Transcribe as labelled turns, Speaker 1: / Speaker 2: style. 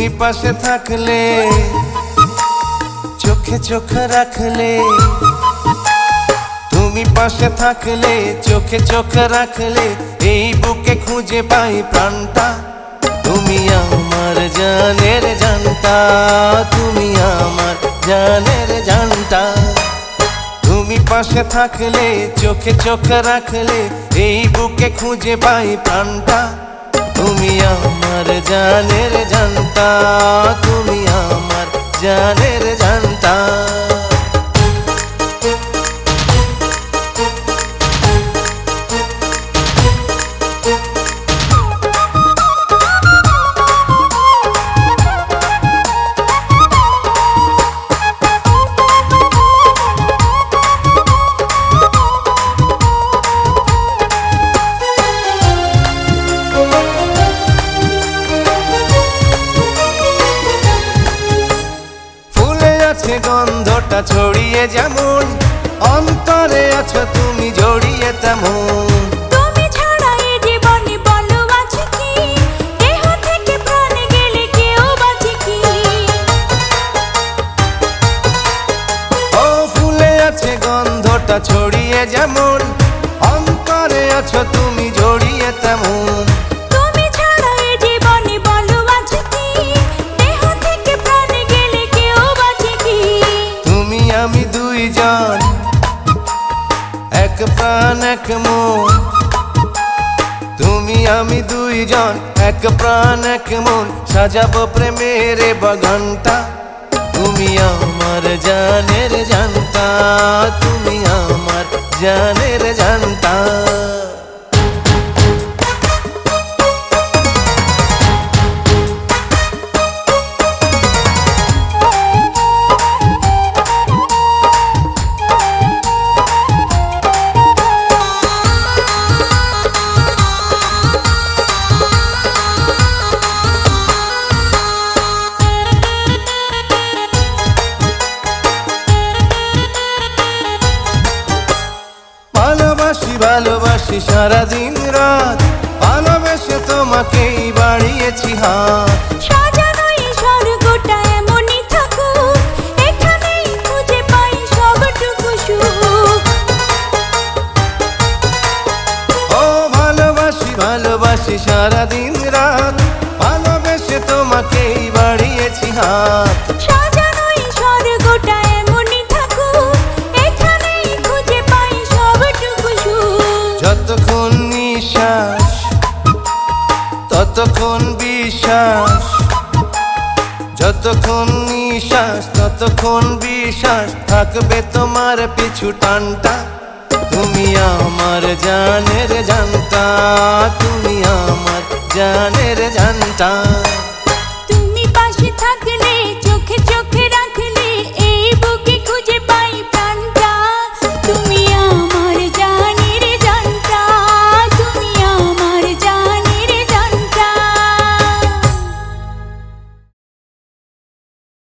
Speaker 1: তুমি পাশে থাকলে, চোখে চোখ রাখলে, তুমি পাশে থাকলে, চোখে চোখ রাখলে, এই বুকে খুঁজে পাই প্রাণটা। তুমি আমার জানের জানটা তুমি আমার জানের জানতা। তুমি পাশে থাকলে, চোখে চোখ রাখলে, এই বুকে খুঁজে পাই প্রাণটা। তুমি আমার জানের জানতা তুমি আমার জানের আছে গন্ধটা ছড়িয়ে যেমন অন্তরে আছো তুমি জড়িয়ে তেমন। ছড়িয়ে
Speaker 2: ছাড়া
Speaker 1: এক মন। তুমি, আমি দুইজন, এক প্রাণ, এক মন। সাজাবো প্রেমের বাগানটা। তুমি আমার জানের জানতা, তুমি আমার জানের জানতা। ভালোবাসি সারাদিন রাত ভালোবেসে তোমাকেই বাড়িয়েছি হাত।
Speaker 2: সাজানো এই স্বর্গটা এমনই থাকুক এখানেই খুঁজে পাই সবটুকু সুখ।
Speaker 1: ও ভালোবাসি ভালোবাসি সারাদিন রাত ভালোবেসে তোমাকেই বাড়িয়েছি হাত। যতক্ষণ নিঃশ্বাস, ততক্ষণ বিশ্বাস, যতক্ষণ নিঃশ্বাস, ততক্ষণ বিশ্বাস থাকবে তোমার পিছু টানটা। তুমি আমার জানের জানতা, তুমি আমার জানের জানতা।